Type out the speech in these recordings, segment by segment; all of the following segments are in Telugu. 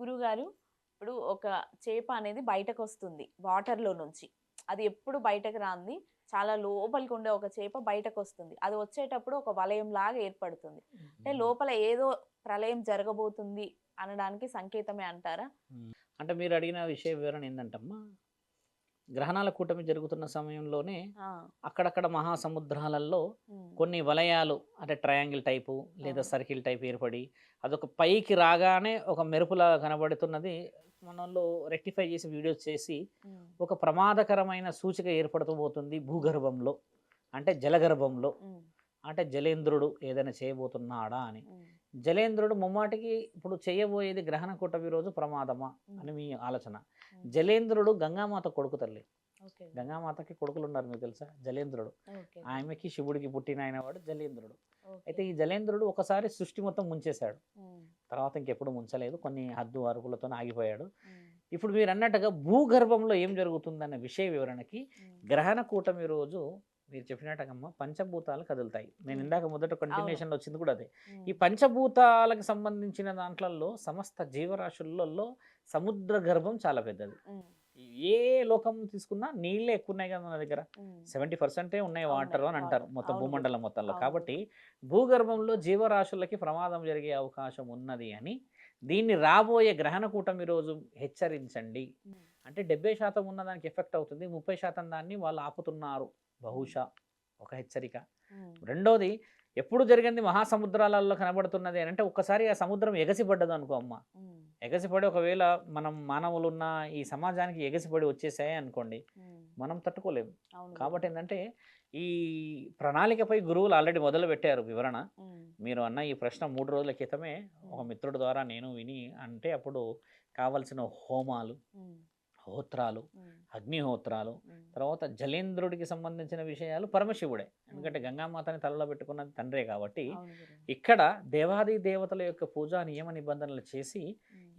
గురుగారు ఇప్పుడు ఒక చేప అనేది బయటకు వస్తుంది వాటర్లో నుంచి. అది ఎప్పుడు బయటకు రాంది? చాలా లోపలికి ఉండే ఒక చేప బయటకు వస్తుంది అది వచ్చేటప్పుడు ఒక వలయం లాగా ఏర్పడుతుంది. అంటే లోపల ఏదో ప్రళయం జరగబోతుంది అనడానికి సంకేతమే అంటారా? అంటే మీరు అడిగిన విషయ వివరణ ఏంటంటమ్మా గ్రహణాల కూటమి జరుగుతున్న సమయంలోనే అక్కడక్కడ మహాసముద్రాలలో కొన్ని వలయాలు అంటే ట్రయాంగిల్ టైపు లేదా. సర్కిల్ టైప్ ఏర్పడి అదొక పైకి రాగానే ఒక మెరుపులా కనబడుతున్నది. మనలో రెక్టిఫై చేసి వీడియోస్ చేసి ఒక ప్రమాదకరమైన సూచిక ఏర్పడుతూ పోతుంది భూగర్భంలో. అంటే జలగర్భంలో. అంటే జలేంద్రుడు ఏదైనా చేయబోతున్నాడా అని. జలేంద్రుడు ముమ్మాటికి ఇప్పుడు చేయబోయేది గ్రహణ కూటమి రోజు ప్రమాదమా అని మీ ఆలోచన. జలేంద్రుడు గంగామాత కొడుకు తల్లి. గంగామాతకి కొడుకులు ఉన్నారు మీకు తెలుసా? జలేంద్రుడు. ఆమెకి శివుడికి పుట్టిన ఆయన వాడు జలేంద్రుడు. అయితే ఈ జలేంద్రుడు ఒకసారి సృష్టి మొత్తం ముంచేశాడు. తర్వాత ఇంకెప్పుడు ముంచలేదు. కొన్ని హద్దు అరుపులతో ఆగిపోయాడు. ఇప్పుడు మీరు అన్నట్టుగా భూగర్భంలో ఏం జరుగుతుందన్న విషయ వివరణకి. గ్రహణ కూటమి రోజు మీరు చెప్పినట్టుగమ్మ పంచభూతాలు కదులుతాయి. నేను. ఇందాక మొదట కంటిన్యూషన్లో వచ్చింది కూడా అదే. ఈ పంచభూతాలకు సంబంధించిన దాంట్లలో సమస్త జీవరాశులలో సముద్ర గర్భం చాలా పెద్దది. ఏ లోకం తీసుకున్నా నీళ్ళే ఎక్కువ ఉన్నాయి కదా మన దగ్గర? సెవెంటీ పర్సెంటే ఉన్నాయి వాటర్ అని అంటారు. మొత్తం. భూమండలం మొత్తంలో. కాబట్టి భూగర్భంలో జీవరాశులకి ప్రమాదం జరిగే అవకాశం ఉన్నది అని దీన్ని రాబోయే గ్రహణ కూటమి రోజు హెచ్చరించండి. అంటే డెబ్బై శాతం ఉన్న దానికి ఎఫెక్ట్ అవుతుంది. ముప్పై శాతం దాన్ని వాళ్ళు ఆపుతున్నారు బహుశా ఒక హెచ్చరిక. రెండోది ఎప్పుడు జరిగింది మహాసముద్రాలలో కనబడుతున్నది అని అంటే ఒక్కసారి ఆ సముద్రం ఎగసిపడ్డదు అనుకో అమ్మ. ఎగసిపడి ఒకవేళ మనం మానవులున్న ఈ సమాజానికి ఎగసిపడి వచ్చేసాయి అనుకోండి మనం తట్టుకోలేము. కాబట్టి ఏంటంటే ఈ ప్రణాళికపై గురువులు ఆల్రెడీ మొదలు పెట్టారు వివరణ. మీరు అన్న ఈ ప్రశ్న మూడు రోజుల క్రితమే ఒక మిత్రుడి ద్వారా నేను విని అంటే అప్పుడు కావలసిన హోమాలు హోత్రాలు అగ్నిహోత్రాలు తర్వాత జలేంద్రుడికి సంబంధించిన విషయాలు పరమశివుడే. ఎందుకంటే గంగామాతని తలలో పెట్టుకున్నది తండ్రే కాబట్టి. ఇక్కడ దేవాది దేవతల యొక్క పూజా నియమ నిబంధనలు చేసి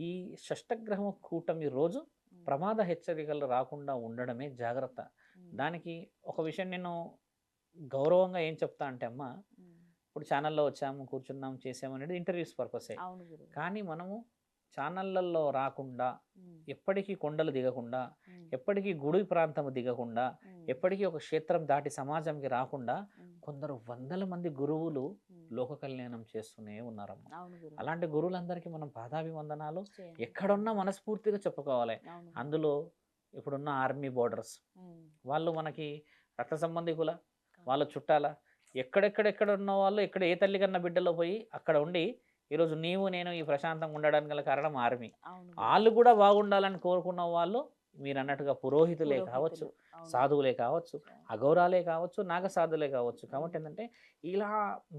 ఈ షష్టగ్రహం కూటమి రోజు ప్రమాద హెచ్చరికలు రాకుండా ఉండడమే జాగ్రత్త. దానికి ఒక విషయం నేను గౌరవంగా ఏం చెప్తా అంటే అమ్మ ఇప్పుడు ఛానల్లో వచ్చాము కూర్చున్నాం చేసాము అనేది ఇంటర్వ్యూస్ పర్పసే. కానీ మనము ఛానళ్ళల్లో రాకుండా ఎప్పటికీ కొండలు దిగకుండా ఎప్పటికీ గుడి ప్రాంతం దిగకుండా ఎప్పటికీ ఒక క్షేత్రం దాటి సమాజంకి రాకుండా కొందరు వందల మంది గురువులు లోక కళ్యాణం చేస్తూనే ఉన్నారమ్మ. అలాంటి గురువులందరికీ మనం పాదాభివందనాలు. ఎక్కడున్నా మనస్ఫూర్తిగా చెప్పుకోవాలి. అందులో ఇప్పుడున్న ఆర్మీ బోర్డర్స్ వాళ్ళు మనకి రక్త సంబంధికుల వాళ్ళ చుట్టాల ఎక్కడెక్కడెక్కడ ఉన్న వాళ్ళు ఎక్కడ ఏ తల్లి కన్నా బిడ్డలో పోయి అక్కడ ఉండి ఈరోజు నీవు నేను ఈ ప్రశాంతంగా ఉండడానికి గల కారణం ఆర్మీ. వాళ్ళు కూడా బాగుండాలని కోరుకున్న వాళ్ళు మీరు అన్నట్టుగా పురోహితులే కావచ్చు. సాధువులే కావచ్చు. అఘోరాలే కావచ్చు నాగసాధులే కావచ్చు. కాబట్టి ఏంటంటే ఇలా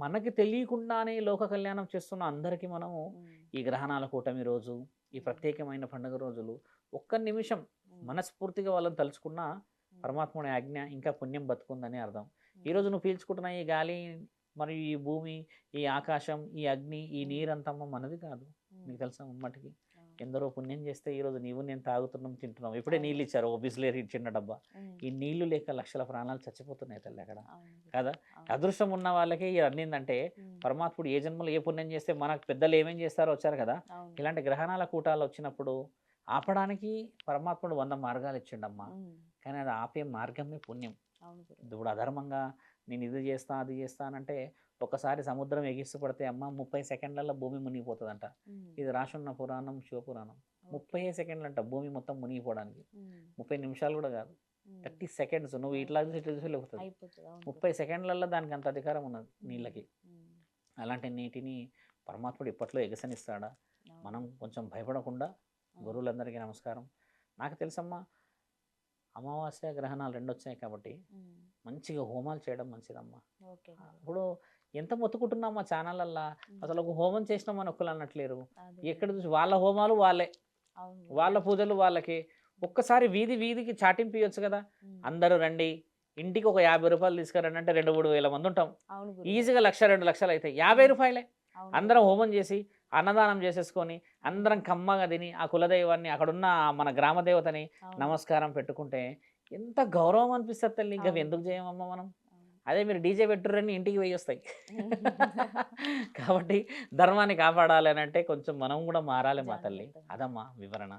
మనకి తెలియకుండానే లోక కళ్యాణం చేస్తున్న అందరికీ మనము ఉమ్, ఈ గ్రహణాల కూటమి రోజు ఈ ప్రత్యేకమైన పండుగ రోజులు ఒక్క నిమిషం ఉమ్, మనస్ఫూర్తిగా వాళ్ళని తలుచుకున్నా పరమాత్ముని ఆజ్ఞ ఇంకా పుణ్యం బతుకుందని అర్థం. ఈరోజు నువ్వు పీల్చుకుంటున్న ఈ గాలి మరియు ఈ భూమి ఈ ఆకాశం ఈ అగ్ని ఈ నీరంతమ్మ మనది కాదు. నీకు తెలుసా అవును. ఎందరో పుణ్యం చేస్తే ఈరోజు నీవు నేను తాగుతున్నాం తింటున్నాం. ఇప్పుడే. నీళ్ళు ఇచ్చారు ఓ బిస్లేరి చిన్న డబ్బా. ఈ నీళ్ళు లేక లక్షల ప్రాణాలు చచ్చిపోతున్నాయి తల్లి అక్కడ. కదా. అదృష్టం ఉన్న వాళ్ళకి ఇది అందిందంటే ఉమ్, పరమాత్ముడు ఏ జన్మలో ఏ పుణ్యం చేస్తే మనకు పెద్దలు ఏమేం చేస్తారో వచ్చారు కదా. ఇలాంటి గ్రహణాల కూటాలు వచ్చినప్పుడు ఆపడానికి పరమాత్ముడు వంద మార్గాలు ఇచ్చిండమ్మా. కానీ అది ఆపే మార్గమే పుణ్యం. ఇప్పుడు అధర్మంగా నేను ఇది చేస్తా అది చేస్తానంటే ఒకసారి సముద్రం ఎగిస్తూ పడితే అమ్మ ముప్పై సెకండ్లలో భూమి మునిగిపోతుందంట. ఇది రాసున్న పురాణం శివపురాణం. ముప్పై సెకండ్లు అంట భూమి మొత్తం మునిగిపోవడానికి. ముప్పై నిమిషాలు కూడా కాదు. Thirty seconds. నువ్వు ఇట్లా చూసి ఇట్లా చూసి లేకపోతుంది ముప్పై సెకండ్లలో దానికి అంత అధికారం ఉన్నది. నీళ్ళకి. అలాంటి నీటిని పరమాత్ముడు ఇప్పట్లో ఎగసనిస్తాడా. మనం కొంచెం భయపడకుండా. గురువులందరికీ నమస్కారం. నాకు తెలుసమ్మా అమావాస్య గ్రహణాలు రెండు వచ్చాయి కాబట్టి మంచిగా హోమాలు చేయడం మంచిదమ్మా. ఇప్పుడు ఎంత మొత్తుకుంటున్నాం మా ఛానళ్ళల్లో అసలు ఒక హోమం చేసినామని ఒక్కరు అన్నట్లేరు అదే. ఎక్కడ చూసి వాళ్ళ హోమాలు వాళ్ళే. వాళ్ళ పూజలు వాళ్ళకి. ఒక్కసారి వీధి వీధికి చాటింపు ఇవ్వచ్చు కదా అందరూ రండి. ఇంటికి ఒక యాభై రూపాయలు తీసుకురండి అంటే రెండు మూడు వేల మంది ఉంటాం. ఈజీగా లక్ష రెండు లక్షలు అవుతాయి యాభై రూపాయలే. అందరం హోమం చేసి అన్నదానం చేసేసుకొని అందరం కమ్మగా తిని ఆ కులదైవాన్ని అక్కడున్న మన గ్రామ దేవతని అవును. నమస్కారం పెట్టుకుంటే ఎంత గౌరవం అనిపిస్తుంది తల్లి ఇంకా. ఎందుకు చేయమమ్మా మనం. అదే మీరు డీజే పెట్టుర్రని ఇంటికి పోయి వస్తాయి కాబట్టి ధర్మాన్ని కాపాడాలి అని అంటే కొంచెం మనం కూడా మారాలి మా. తల్లి అదమ్మా వివరణ